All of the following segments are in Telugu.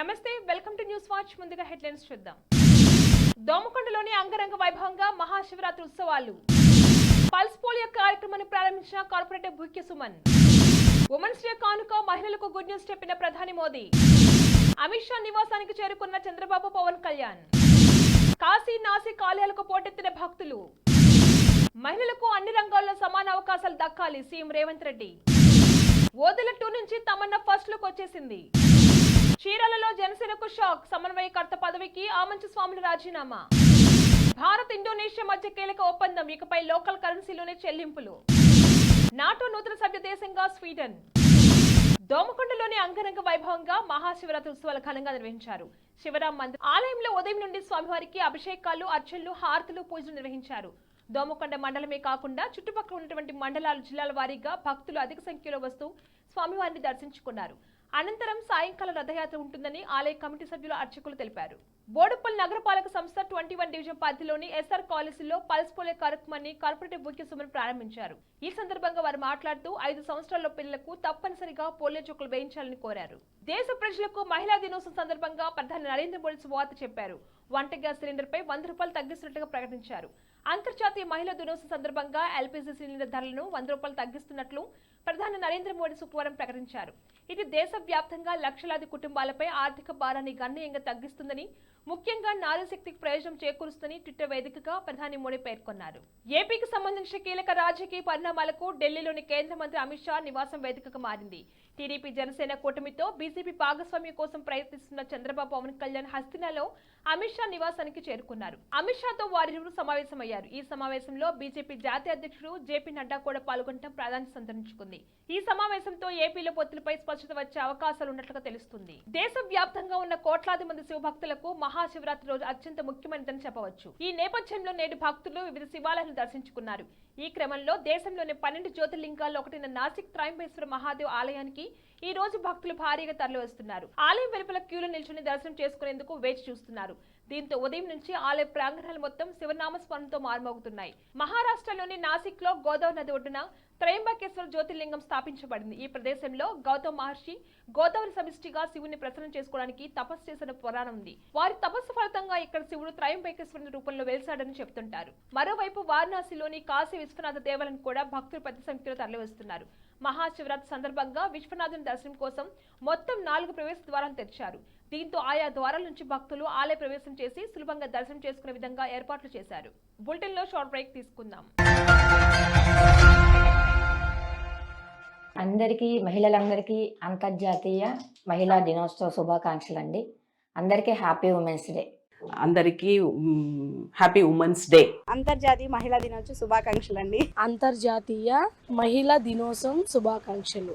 నమస్తే వెల్కమ్ టు న్యూస్ వాచ్. ముందుగా హెడ్లైన్స్ చూద్దాం. దోమకొండలోని అంగరంగ వైభవంగా మహాశివరాత్రి ఉత్సవాలు. పల్స్ పోలియో కార్యక్రమాన్ని ప్రారంభించిన corporator Bhukya Suman. Women's day కానుక మహిళలకు గుడ్ న్యూస్ చెప్పిన ప్రధాని మోదీ. అమిత్ షా నివాసానికి చేరుకున్న చంద్రబాబు పవన్ కళ్యాణ్. కాశీ నాసి ఆలయాలకు పోటెత్తిన భక్తులు. మహిళలకు అన్ని రంగాల్లో సమాన అవకాశాలు దక్కాలి సీఎం రేవంత్ రెడ్డి. ఓదెల టూ నుంచి తమన్నా ఫస్ట్ లుక్ వచ్చేసింది. చీరాలలో జనసేనకు షాక్. సమన్వయకర్త పదవికి ఆమంచు స్వాములు రాజీనామా. భారత్ ఇండోనేషియా మధ్య కీలక ఒప్పందం. ఇకపై లోకల్ కరెన్సీలోనే చెల్లింపులు. నాటో నూతన సభ్య దేశంగా స్వీడన్. దోమకొండలోని అంగరంగ వైభవంగా మహాశివరాత్రి ఉత్సవాలు ఘనంగా నిర్వహించారు. శివరాం మందిర్ ఆలయంలో ఉదయం నుండి స్వామివారికి అభిషేకాలు అర్చనలు హారతులు పూజలు నిర్వహించారు. దోమకొండ మండలమే కాకుండా చుట్టుపక్కల ఉన్నటువంటి మండలాలు జిల్లాల వారీగా భక్తులు అధిక సంఖ్యలో వస్తూ స్వామివారిని దర్శించుకున్నారు. అనంతరం సాయంకాలం రథయాత్ర ఉంటుందని ఆలయ కమిటీ సభ్యులు అర్చకులు తెలిపారు. బోడుపల్లి నగరపాలక సంస్థ ట్వంటీ వన్ డివిజన్ పరిధిలోని ఎస్ఆర్ కాలేజీలో పల్స్ పోలే కార్యక్రమాన్ని కార్పొరేటివ్ బుక్య సుమన్ ప్రారంభించారు. ఈ సందర్భంగా వారు మాట్లాడుతూ ఐదు సంవత్సరాల పిల్లలకు తప్పనిసరిగా పోలియో చుక్కలు వేయించాలని కోరారు. దేశ ప్రజలకు మహిళా దినోత్సవం సందర్భంగా ప్రధాని నరేంద్ర మోడీ శుభవార్త చెప్పారు. వంట గ్యాస్ సిలిండర్ పై వంద రూపాయలు తగ్గిస్తున్నట్టుగా ప్రకటించారు. అంతర్జాతీయ మహిళా దినోత్సవం సందర్భంగా ఎల్పీజీ సిలిండర్ ధరలను వంద రూపాయలు తగ్గిస్తున్నట్లు ప్రధాని నరేంద్ర మోడీ శుక్రవారం ప్రకటించారు. ఇది దేశవ్యాప్తంగా లక్షలాది కుటుంబాలపై ఆర్థిక భారాన్ని గణనీయంగా తగ్గిస్తుందని ముఖ్యంగా నారీ శక్తికి ప్రయోజనం చేకూరుస్తుందని ట్విట్టర్ వేదికగా ప్రధాని మోడీ పేర్కొన్నారు. ఏపీకి సంబంధించిన కీలక రాజకీయ పరిణామాలకు ఢిల్లీలోని కేంద్ర మంత్రి అమిత్ షా నివాసం వేదికగా మారింది. టీడీపీ జనసేన కూటమితో బీజేపీ భాగస్వామ్యం కోసం ప్రయత్నిస్తున్న చంద్రబాబు పవన్ కళ్యాణ్ హస్తినాలో అమిత్ షా నివాసానికి చేరుకున్నారు. అమిత్ షాతో వారిరువురు సమావేశమయ్యారు. ఈ సమావేశంలో బీజేపీ జాతీయ అధ్యక్షుడు జేపీ నడ్డా కూడా పాల్గొనడం ప్రాధాన్యత సంతరించుకుంది. ఈ సమావేశంతో ఏపీలో పొత్తులపై స్పష్టత వచ్చే అవకాశాలు ఉన్నట్లుగా తెలుస్తుంది. దేశవ్యాప్తంగా ఉన్న కోట్లాది మంది శివభక్తులకు మహాశివరాత్రి రోజు అత్యంత ముఖ్యమైనదని చెప్పవచ్చు. ఈ నేపథ్యంలో నేడు భక్తులు వివిధ శివాలయాలను దర్శించుకున్నారు. ఈ క్రమంలో దేశంలోని పన్నెండు జ్యోతిర్లింగాల్లో ఒకటైన నాసిక్ త్రయంబేశ్వర మహాదేవ్ ఆలయానికి ఈ రోజు భక్తులు భారీగా తరలివస్తున్నారు. ఆలయం వెలుపల క్యూలో నిల్చుని దర్శనం చేసుకునేందుకు వేచి చూస్తున్నారు. దీంతో ఉదయం నుంచి ఆలయ ప్రాంగణాలు మొత్తం శివనామస్మరణతో మారుమోగుతున్నాయి. మహారాష్ట్రలోని నాసిక్లో గోదావరి నది ఒడ్డున త్రయంబకేశ్వర జ్యోతిర్లింగం స్థాపించబడింది. ఈ ప్రదేశంలో గౌతమ మహర్షి గోదావరి సమిష్టిగా శివుని ప్రసన్నం చేసుకోవడానికి తపస్సు చేసిన పురాణం ఉంది. వారి తపస్సు ఫలితంగా ఇక్కడ శివుడు త్రయంబకేశ్వరుని రూపంలో వెలిసాడని చెప్తుంటారు. మరోవైపు వారణాసిలోని కాశీ విశ్వనాథ దేవాలయం కూడా భక్తులు పెద్ద సంఖ్యలో తరలివస్తున్నారు. మహాశివరాత్రి సందర్భంగా విశ్వనాథుని దర్శనం కోసం మొత్తం నాలుగు ప్రవేశ ద్వారాలు తెరిచారు. దీంతో ఆయా ద్వారాల నుంచి భక్తులు ఆలయ ప్రవేశం చేసి సులభంగా దర్శనం చేసుకునే విధంగా ఏర్పాట్లు చేశారు. బులెటిన్లో షార్ట్ బ్రేక్ తీసుకుందాం. అందరికీ మహిళలందరికీ అంతర్జాతీయ మహిళా దినోత్సవ శుభాకాంక్షలు అండి అందరికీ హ్యాపీ ఉమెన్స్ డే. అందరికీ హ్యాపీ ఉమెన్స్ డే అంతర్జాతీయ మహిళా దినోత్సవ శుభాకాంక్షలు అండి అంతర్జాతీయ మహిళా దినోత్సవం శుభాకాంక్షలు.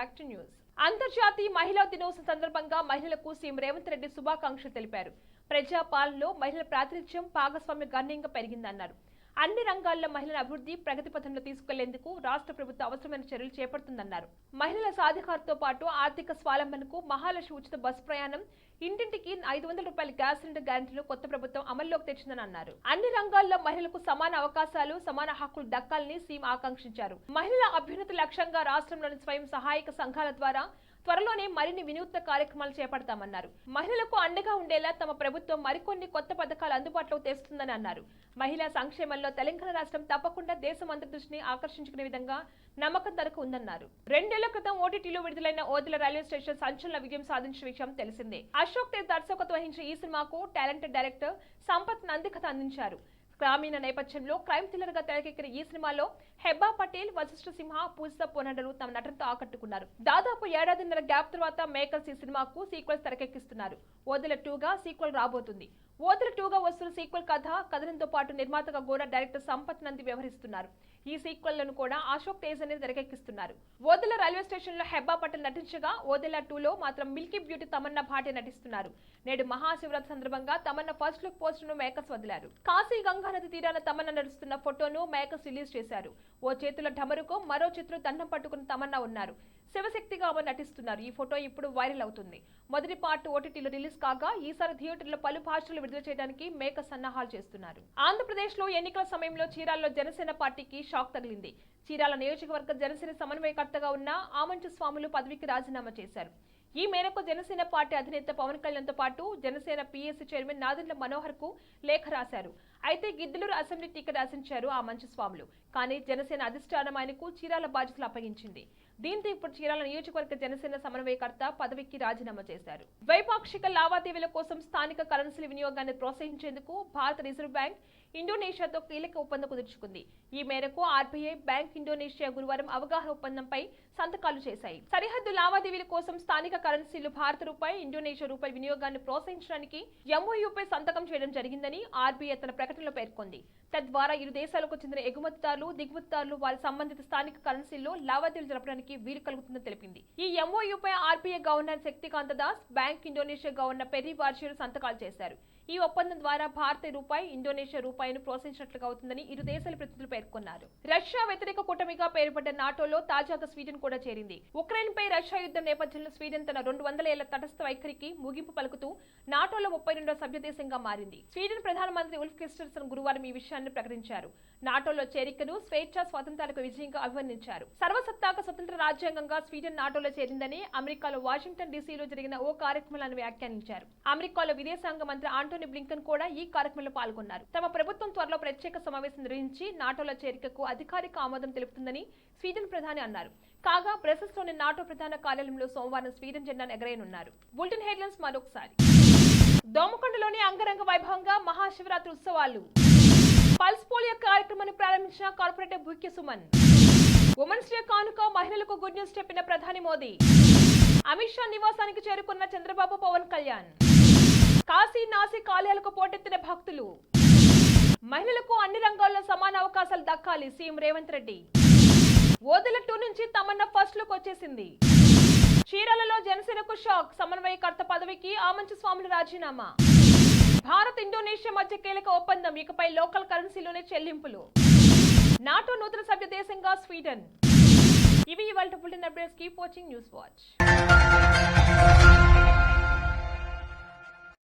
Back to news. అంతర్జాతీయ మహిళా దినోత్సవం సందర్భంగా మహిళలకు సీఎం రేవంత్ రెడ్డి శుభాకాంక్షలు తెలిపారు. ప్రజా పాలనలో మహిళల ప్రాతినిధ్యం భాగస్వామ్య గణనీయంగా పెరిగిందన్నారు. అన్ని రంగాల్లో మహిళల అభివృద్ధి ప్రగతి పథంలో తీసుకెళ్ళేందుకు రాష్ట్ర ప్రభుత్వం అవసరమైన చర్యలు చేపడుతుందన్నారు. మహిళల సాధికారతో పాటు ఆర్థిక స్వావలంబనకు మహాలక్ష్మి ఉచిత బస్సు ప్రయాణం ఇంటింటికి ఐదు వందల రూపాయల గ్యాస్ సిలిండర్ గ్యారంటీలు కొత్త ప్రభుత్వం అమల్లోకి తెచ్చిందని అన్నారు. అన్ని రంగాల్లో మహిళలకు సమాన అవకాశాలు సమాన హక్కులు దక్కాలని సీఎం ఆకాంక్షించారు. మహిళల అభ్యున్నతి లక్ష్యంగా రాష్ట్రంలోని స్వయం సహాయక సంఘాల ద్వారా త్వరలోనే మరిన్ని వినూత్న కార్యక్రమాలు చేపడతామన్నారు. మహిళలకు అండగా ఉండేలా తమ ప్రభుత్వం మరికొన్ని కొత్త పథకాలు అందుబాటులోకి తెస్తుందని అన్నారు. మహిళా సంక్షేమంలో తెలంగాణ రాష్ట్రం తప్పకుండా దేశం అంతర్దృష్టిని ఆకర్షించుకునే విధంగా నమ్మకం ధరకు ఉందన్నారు. రెండేళ్ళ క్రితం ఓటీటీలో విడుదలైన ఓదిల రైల్వే స్టేషన్ సంచలన విజయం సాధించిన విషయం తెలిసిందే. అశోక్ తేజ్ దర్శకత్వం వహించిన ఈ సినిమాకు టాలెంటెడ్ డైరెక్టర్ సంపత్ నందికత అందించారు. గ్రామీణ నేపథ్యంలో క్రైమ్ థ్రిల్లర్గా తెరకెక్కిన ఈ సినిమాలో హెబ్బా పటేల్ వశిష్ఠ సింహ పూజిత పోనడలు తమ నటనతో ఆకట్టుకున్నారు. దాదాపు ఏడాదిన్నర గ్యాప్ తర్వాత మేకర్స్ ఈ సినిమాకు సీక్వెల్స్ తెరకెక్కిస్తున్నారు. ఓదెల టూగా సీక్వెల్ రాబోతుంది. ఓదెల టూగా వస్తున్న సీక్వెల్ కథ కథనంతో పాటు నిర్మాతగా కూడా డైరెక్టర్ సంపత్ నంది వ్యవహరిస్తున్నారు. ఈ సీక్వెల్లను కూడా అశోక్ తేజ్ అనేది తెరకెక్కిస్తున్నారు. ఓదెల రైల్వే స్టేషన్లో హెబ్బా పటేల్ నటించగా ఓదెల టూలో మాత్రం మిల్కీ బ్యూటీ తమన్నా భాటే నటిస్తున్నారు. నేడు మహాశివరాత్రి సందర్భంగా తమన్నా ఫస్ట్ లుక్ పోస్టును మేకర్స్ వదిలారు. కాశీ గంగా నది తీరాన తమన్నా నడుస్తున్న ఫోటోను మేకర్స్ రిలీజ్ చేశారు. ఓ చేతిలో ఢమరుకు మరో చేతిలో దండం పట్టుకుని తమన్నా ఉన్నారు. శివశక్తిగా ఆమె నటిస్తున్నారు. ఈ ఫోటో ఇప్పుడు వైరల్ అవుతుంది. మొదటి పార్ట్ ఓటీటీలో రిలీజ్ కాగా ఈసారి థియేటర్లో పలు భాషలు విడుదల చేయడానికి మేక సన్నాహాలు చేస్తున్నారు. ఆంధ్రప్రదేశ్లో ఎన్నికల సమయంలో చీరాల్లో జనసేన పార్టీకి షాక్ తగిలింది. చీరాల నియోజకవర్గ జనసేన సమన్వయకర్తగా ఉన్న ఆమంచు స్వాములు పదవికి రాజీనామా చేశారు. ఈ మేరకు జనసేన పార్టీ అధినేత పవన్ కళ్యాణ్తో పాటు జనసేన పీఎస్సీ చైర్మన్ నాదెండ్ల మనోహర్కు లేఖ రాశారు. అయితే గిద్దలూరు అసెంబ్లీ టికెట్ ఆశించారు ఆ మంచు స్వాములు కానీ జనసేన అధిష్టానం ఆయనకు చీరాల బాధ్యతలు అప్పగించింది. దీంతో ఇప్పుడు చీరాల నియోజకవర్గ జనసేన సమన్వయకర్త పదవికి రాజీనామా చేశారు. ద్వైపాక్షిక లావాదేవీల కోసం స్థానిక కరెన్సీల వినియోగాన్ని ప్రోత్సహించేందుకు భారత రిజర్వ్ బ్యాంక్ ఇండోనేషియాతో కీలక ఒప్పందం కుదుర్చుకుంది. ఈ మేరకు ఆర్బీఐ బ్యాంక్ ఇండోనేషియా గురువారం అవగాహన ఒప్పందంపై సంతకాలు చేశాయి. సరిహద్దు లావాదేవీల కోసం స్థానిక కరెన్సీలు భారత రూపాయి ఇండోనేషియా రూపాయి వినియోగాన్ని ప్రోత్సహించడానికి ఎంఓయూపై సంతకం చేయడం జరిగిందని ఆర్బీఐ తన ప్రకటనలో పేర్కొంది. తద్వారా ఇరు దేశాలకు చెందిన ఎగుమతిదారులు దిగుమతిదారులు వారి సంబంధిత స్థానిక కరెన్సీల్లో లావాదేవీలు జరపడానికి వీలు కలుగుతుందని తెలిపింది. ఈ ఎంఓయూపై RBI governor Shaktikanta Das bank Indonesia governor Perry Warjiyo సంతకాలు చేశారు. ఈ ఒప్పందం ద్వారా భారత రూపాయి ఇండోనేషియా రూపాయిను ప్రోత్సహించినట్లుగా అవుతుందని ఇరు దేశాల ప్రతినిధులు పేర్కొన్నారు. రష్యా వ్యతిరేక కూటమిగా పేరుపడ్డ నాటోలో తాజాగా స్వీడన్ కూడా చేరింది. ఉక్రెయిన్ పై రష్యా యుద్ధం నేపథ్యంలో స్వీడన్ తన రెండు వందల ఏళ్ళ తటస్థ వైఖరికి ముగింపు పలుకుతూ నాటోలో ముప్పై రెండో సభ్య దేశంగా మారింది. స్వీడన్ ప్రధానమంత్రి ఉల్ఫ్ క్రిస్టర్సన్ గురువారం ఈ విషయాన్ని ప్రకటించారు. నాటోలో చేరికను స్వేచ్ఛ స్వాతంత్రాలకు విజయంగా అభివర్ణించారు. సర్వసత్తాక స్వతంత్ర రాజ్యాంగంగా స్వీడన్ నాటోలో చేరిందని అమెరికాలో వాషింగ్టన్ డీసీలో జరిగిన ఓ కార్యక్రమాలను వ్యాఖ్యానించారు. అమెరికాలో విదేశాంగ మంత్రి ఆంటోనీ బ్లింకన్ కూడా ఈ కార్యక్రమంలో పాల్గొన్నారు. తమ ప్రభుత్వం త్వరలో ప్రత్యేక సమావేశం నిర్వహించి నాటోల చేరికకు అధికారిక ఆమోదం తెలుపుతుందని స్వీడన్ ప్రధాని అన్నారు. కాగా బ్రసెల్స్లోని నాటో ప్రధాన కార్యాలయంలో సోమవారం స్వీడన్ జెండాను ఎగరేయనున్నారు. బులెటిన్ హెడ్లైన్స్ మరొకసారి. దోమకొండలోని అంగరంగ వైభవంగా మహాశివరాత్రి ఉత్సవాలు. పల్స్ పోలియో కార్యక్రమాన్ని ప్రారంభించిన corporator Bhukya Suman. Women's day కానుక మహిళలకు గుడ్ న్యూస్ చెప్పిన ప్రధాని మోదీ. అమిత్ షా నివాసానికి చేరుకున్న చంద్రబాబు పవన్ కళ్యాణ్. కాశీ నాసిక్ ఆలయాలకు పోటెత్తిన భక్తులు. మహిళలకు అన్ని రంగాల్లో సమాన అవకాశాలు దక్కాలి సీఎం రేవంత్ రెడ్డి. ఓదెల టూ నుంచి తమన్నా ఫస్ట్ లుక్ వచ్చేసింది. చీరాలలో జనసేనకు షాక్ సమన్వయకర్త పదవికి ఆమంచి స్వాములు రాజీనామా. భారత్ ఇండోనేషియా మధ్య కీలక ఒప్పందం ఇకపై లోకల్ కరెన్సీలోనే చెల్లింపులు. నాటో నూతన సభ్య దేశంగా స్వీడన్. ఇవి ఇవాళ bulletin updates keep watching news watch.